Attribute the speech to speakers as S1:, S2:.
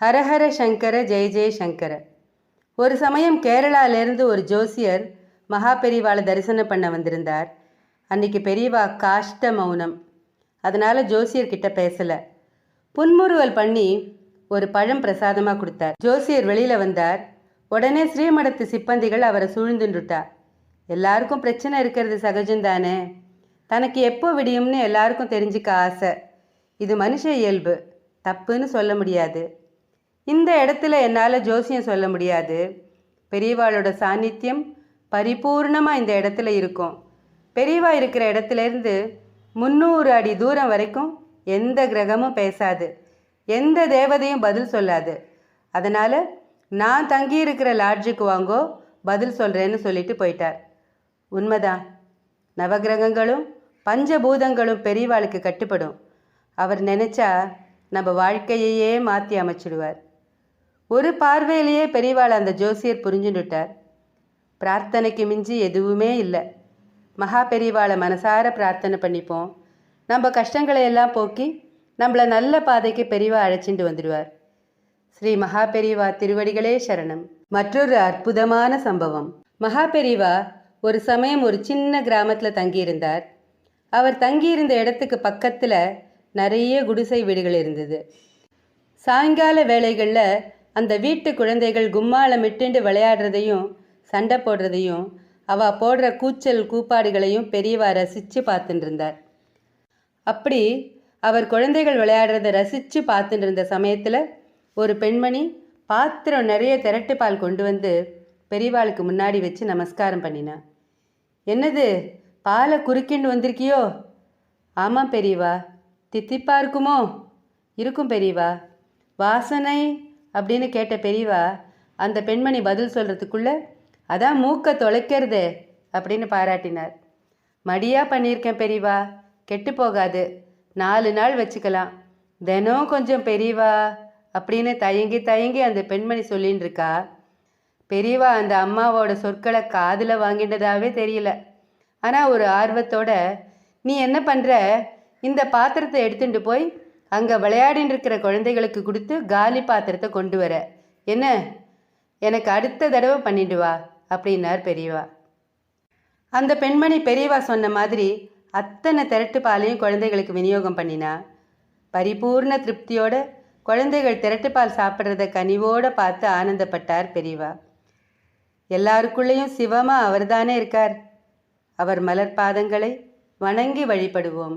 S1: ஹரஹர சங்கர ஜெய ஜெய சங்கர. ஒரு சமயம் கேரளாவிலேருந்து ஒரு ஜோசியர் மகா பெரியவாளை தரிசனம் பண்ண வந்திருந்தார். அன்னைக்கு பெரியவா காஷ்ட மௌனம். அதனால ஜோசியர்கிட்ட பேசலை. புன்முறுவல் பண்ணி ஒரு பழம் பிரசாதமாக கொடுத்தார். ஜோசியர் வெளியில் வந்தார். உடனே ஸ்ரீமடத்து சிப்பந்திகள் அவரை சூழ்ந்துண்டுட்டா. எல்லாருக்கும் பிரச்சனை இருக்கிறது சகஜம்தானே. தனக்கு எப்போ விடியும்னு எல்லாருக்கும் தெரிஞ்சுக்க ஆசை. இது மனுஷ இயல்பு. தப்புன்னு சொல்ல முடியாது. இந்த இடத்துல என்னால் ஜோசியம் சொல்ல முடியாது. பெரியவாளோட சாநித்தியம் பரிபூர்ணமாக இந்த இடத்துல இருக்கும். பெரியவா இருக்கிற இடத்துலேருந்து முந்நூறு அடி தூரம் வரைக்கும் எந்த கிரகமும் பேசாது. எந்த தேவதையும் பதில் சொல்லாது. அதனால் நான் தங்கியிருக்கிற லாட்ஜுக்கு வாங்கோ பதில் சொல்கிறேன்னு சொல்லிட்டு போயிட்டார். உண்மைதான். நவகிரகங்களும் பஞ்சபூதங்களும் பெரியவாளுக்கு கட்டுப்படும். அவர் நினைச்சா நம்ம வாழ்க்கையையே மாற்றி அமைச்சிடுவார். ஒரு பார்வையிலேயே பெரியவாள் அந்த ஜோசியர் புரிஞ்சுட்டார் பிரார்த்தனைக்கு மிஞ்சி எதுவுமே இல்லை. மகா பெரியவாளை மனசார பிரார்த்தனை பண்ணிப்போம். நம்ம கஷ்டங்களை எல்லாம் போக்கி நம்மளை நல்ல பாதைக்கு பெரியவா அழைச்சிட்டு வந்துடுவார். ஸ்ரீ மகா பெரியவா திருவடிகளே சரணம். மற்றொரு அற்புதமான சம்பவம். மகா பெரியவா ஒரு சமயம் ஒரு சின்ன கிராமத்தில் தங்கியிருந்தார். அவர் தங்கியிருந்த இடத்துக்கு பக்கத்தில் நிறைய குடிசை வீடுகள் இருந்தது. சாயங்கால வேளைகளில் அந்த வீட்டு குழந்தைகள் கும்மாளமிட்டுண்டு விளையாடுறதையும் சண்டை போடுறதையும் அவ போடுற கூச்சல் கூப்பாடுகளையும் பெரியவா ரசித்து பார்த்துட்டு இருந்தார் அப்படி அவர் குழந்தைகள் விளையாடுறதை ரசித்து பார்த்துட்டு இருந்த சமயத்தில் ஒரு பெண்மணி பாத்திரம் நிறைய திரட்டு பால் கொண்டு வந்து பெரியவாளுக்கு முன்னாடி வச்சு நமஸ்காரம் பண்ணினா. என்னது பாலை குறுக்கிண்டு வந்திருக்கியோ? ஆமாம் பெரியவா தித்திப்பா இருக்குமோ? இருக்கும் பெரியவா. வாசனை அப்படின்னு கேட்ட பெரியவா அந்த பெண்மணி பதில் சொல்கிறதுக்குள்ள அதான் மூக்க தொலைக்கிறதே அப்படின்னு பாராட்டினார். மடியாக பண்ணியிருக்கேன் பெரியவா கெட்டு போகாது நாலு நாள் வச்சுக்கலாம். தினம் கொஞ்சம் பெரியவா அப்படின்னு தயங்கி தயங்கி அந்த பெண்மணி சொல்லின்னு இருக்கா பெரியவா அந்த அம்மாவோட சொற்களை காதில் வாங்கிட்டதாவே தெரியல. ஆனால் ஒரு ஆர்வத்தோட நீ என்ன பண்ணுற இந்த பாத்திரத்தை எடுத்துட்டு போய் அங்கே விளையாடின்னு இருக்கிற குழந்தைகளுக்கு கொடுத்து காலி பாத்திரத்தை கொண்டு வர. என்ன? எனக்கு அடுத்த தடவை பண்ணிட்டு வா அப்படின்னார் பெரியவா. அந்த பெண்மணி பெரியவா சொன்ன மாதிரி அத்தனை திரட்டு பாலையும் குழந்தைகளுக்கு விநியோகம் பண்ணினா பரிபூர்ண திருப்தியோட குழந்தைகள் திரட்டுப்பால் சாப்பிட்றத கனிவோடு பார்த்து ஆனந்தப்பட்டார் பெரியவா. எல்லாருக்குள்ளேயும் சிவமாக அவர்தானே இருக்கார். அவர் மலர் பாதங்களை வணங்கி வழிபடுவோம்.